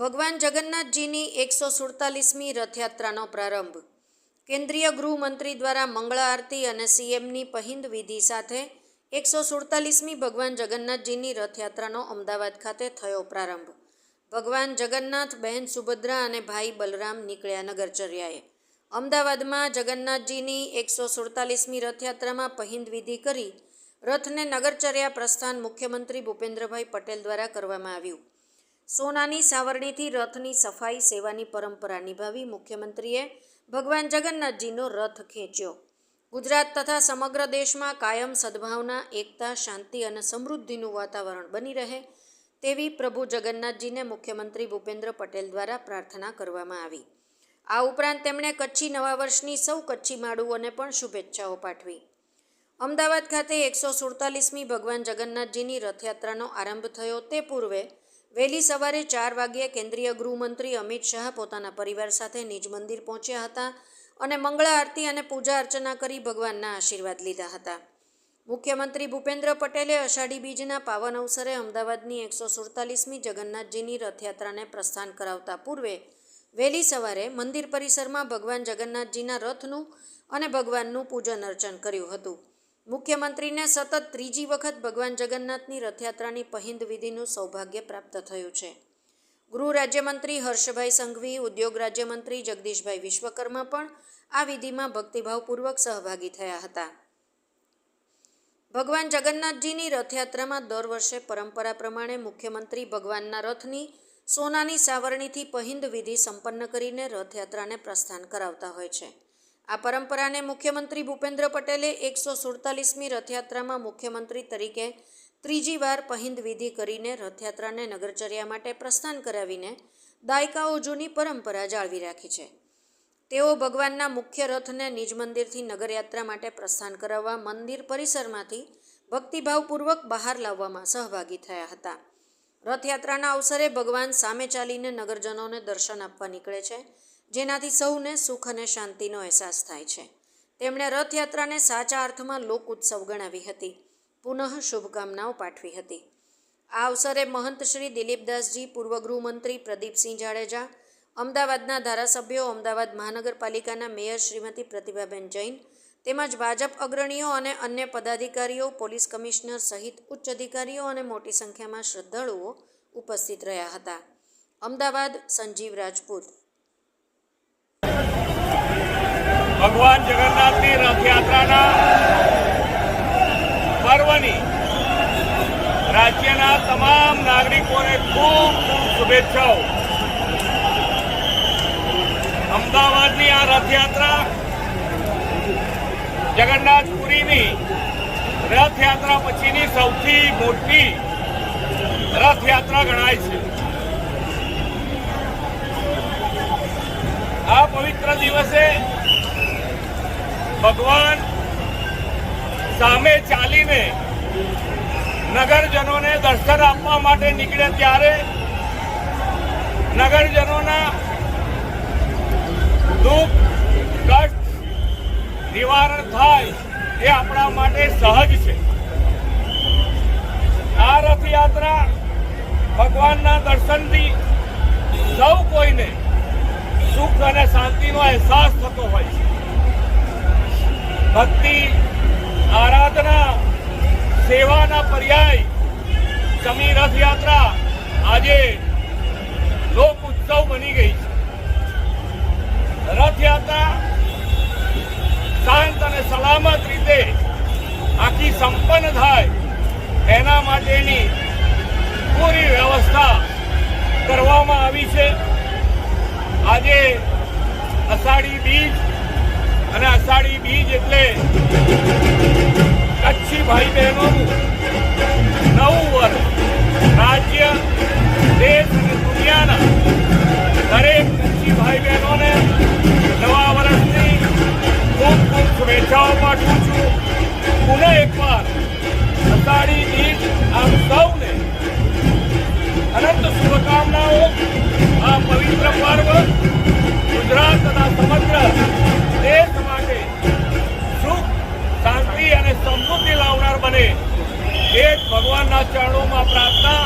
ભગવાન જગન્નાથજીની એકસો સુડતાલીસમી રથયાત્રાનો પ્રારંભ. કેન્દ્રીય ગૃહમંત્રી દ્વારા મંગળ આરતી અને સીએમની પહિંદ વિધિ સાથે એકસો સુડતાલીસમી ભગવાન જગન્નાથજીની રથયાત્રાનો અમદાવાદ ખાતે થયો પ્રારંભ. ભગવાન જગન્નાથ, બહેન સુભદ્રા અને ભાઈ બલરામ નીકળ્યા નગરચર્યાએ. અમદાવાદમાં જગન્નાથજીની એકસો સુડતાલીસમી રથયાત્રામાં પહિંદ વિધિ કરી રથને નગરચર્યા પ્રસ્થાન મુખ્યમંત્રી ભૂપેન્દ્રભાઈ પટેલ દ્વારા કરવામાં આવ્યું. સોનાની સાવરણીથી રથની સફાઈ સેવાની પરંપરા નિભાવી મુખ્યમંત્રીએ ભગવાન જગન્નાથજીનો રથ ખેંચ્યો. ગુજરાત તથા સમગ્ર દેશમાં કાયમ સદભાવના, એકતા, શાંતિ અને સમૃદ્ધિનું વાતાવરણ બની રહે તેવી પ્રભુ જગન્નાથજીને મુખ્યમંત્રી ભૂપેન્દ્ર પટેલ દ્વારા પ્રાર્થના કરવામાં આવી. આ ઉપરાંત તેમણે કચ્છી નવા વર્ષની સૌ કચ્છી માડુઓને પણ શુભેચ્છાઓ પાઠવી. અમદાવાદ ખાતે એકસો સુડતાલીસમી ભગવાન જગન્નાથજીની રથયાત્રાનો આરંભ થયો તે પૂર્વે વહેલી સવારે ચાર વાગ્યે કેન્દ્રીય ગૃહમંત્રી અમિત શાહ પોતાના પરિવાર સાથે નિજ મંદિર પહોંચ્યા હતા અને મંગળા આરતી અને પૂજા અર્ચના કરી ભગવાનના આશીર્વાદ લીધા હતા. મુખ્યમંત્રી ભૂપેન્દ્ર પટેલે અષાઢી બીજના પાવન અવસરે અમદાવાદની એકસો સુડતાલીસમી જગન્નાથજીની રથયાત્રાને પ્રસ્થાન કરાવતા પૂર્વે વહેલી સવારે મંદિર પરિસરમાં ભગવાન જગન્નાથજીના રથનું અને ભગવાનનું પૂજન અર્ચન કર્યું હતું. મુખ્યમંત્રીને સતત ત્રીજી વખત ભગવાન જગન્નાથની રથયાત્રાની પહિંદ વિધિનું સૌભાગ્ય પ્રાપ્ત થયું છે. ગૃહ રાજ્યમંત્રી હર્ષભાઈ સંઘવી, ઉદ્યોગ રાજ્યમંત્રી જગદીશભાઈ વિશ્વકર્મા પણ આ વિધિમાં ભક્તિભાવપૂર્વક સહભાગી થયા હતા. ભગવાન જગન્નાથજીની રથયાત્રામાં દર વર્ષે પરંપરા પ્રમાણે મુખ્યમંત્રી ભગવાનના રથની સોનાની સાવરણીથી પહિંદ વિધિ સંપન્ન કરીને રથયાત્રાને પ્રસ્થાન કરાવતા હોય છે. આ પરંપરાને મુખ્યમંત્રી ભૂપેન્દ્ર પટેલે એકસો સુડતાલીસમી રથયાત્રામાં મુખ્યમંત્રી તરીકે ત્રીજી વાર પહિંદ વિધિ કરીને રથયાત્રાને નગરચર્યા માટે પ્રસ્થાન કરાવીને દાયકાઓ જૂની પરંપરા જાળવી રાખી છે. તેઓ ભગવાનના મુખ્ય રથને નિજ મંદિરથી નગરયાત્રા માટે પ્રસ્થાન કરાવવા મંદિર પરિસરમાંથી ભક્તિભાવપૂર્વક બહાર લાવવામાં સહભાગી થયા હતા. રથયાત્રાના અવસરે ભગવાન સામે ચાલીને નગરજનોને દર્શન આપવા નીકળે છે. જેનાથી સૌને સુખ અને શાંતિનો અહેસાસ થાય છે. તેમણે રથયાત્રાને સાચા અર્થમાં લોક ઉત્સવ ગણાવી હતી. પુનઃ શુભકામનાઓ પાઠવી હતી. આ અવસરે મહંત શ્રી દિલીપદાસજી પૂર્વ ગૃહમંત્રી પ્રદીપસિંહ જાડેજા, અમદાવાદના ધારાસભ્યો, અમદાવાદ મહાનગરપાલિકાના મેયર શ્રીમતી પ્રતિભાબેન જૈન, તેમજ ભાજપ અગ્રણીઓ અને અન્ય પદાધિકારીઓ, પોલીસ કમિશનર સહિત ઉચ્ચ અધિકારીઓ અને મોટી સંખ્યામાં શ્રદ્ધાળુઓ ઉપસ્થિત રહ્યા હતા. અમદાવાદ સંજીવ રાજપૂત ભગવાન જગન્નાથની રથયાત્રાના પર્વની રાજ્યના તમામ નાગરિકોને ખૂબ ખૂબ શુભેચ્છાઓ. અમદાવાદની આ રથયાત્રા જગન્નાથપુરીની રથયાત્રા પછીની સૌથી મોટી રથયાત્રા ગણાય છે. આ પવિત્ર દિવસે ભગવાન સામે ચાલીને નગરજનોને દર્શન આપવા માટે નીકળે ત્યારે નગરજનોના દુઃખ, કષ્ટ નિવારણ થાય એ આપણા માટે સહજ છે. આ રથયાત્રા ભગવાનના દર્શનથી સૌ કોઈને સુખ અને શાંતિનો અહેસાસ થતો હોય છે. ભક્તિ, આરાધના, સેવાના પર્યાય સમી રથયાત્રા આજે લોક ઉત્સવ બની ગઈ છે. રથયાત્રા શાંત અને સલામત રીતે આખી સંપન્ન થાય એના માટેની પૂરી વ્યવસ્થા કરવામાં આવી છે. આજે અષાઢી બીજ અને અષાઢી બીજ એટલે કચ્છી ભાઈ બહેનોનું નવું વર્ષ રાજ્ય, દેશ અને દુનિયાના દરેક કચ્છી ભાઈ બહેનોને નવા વર્ષની ખૂબ ખૂબ શુભેચ્છાઓ પાઠવું છું. પુનઃ એકવાર અષાઢી બીજ આપ સૌને બને એ ભગવાનના ચરણોમાં પ્રાર્થના.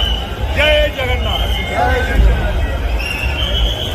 જય જગન્નાથ.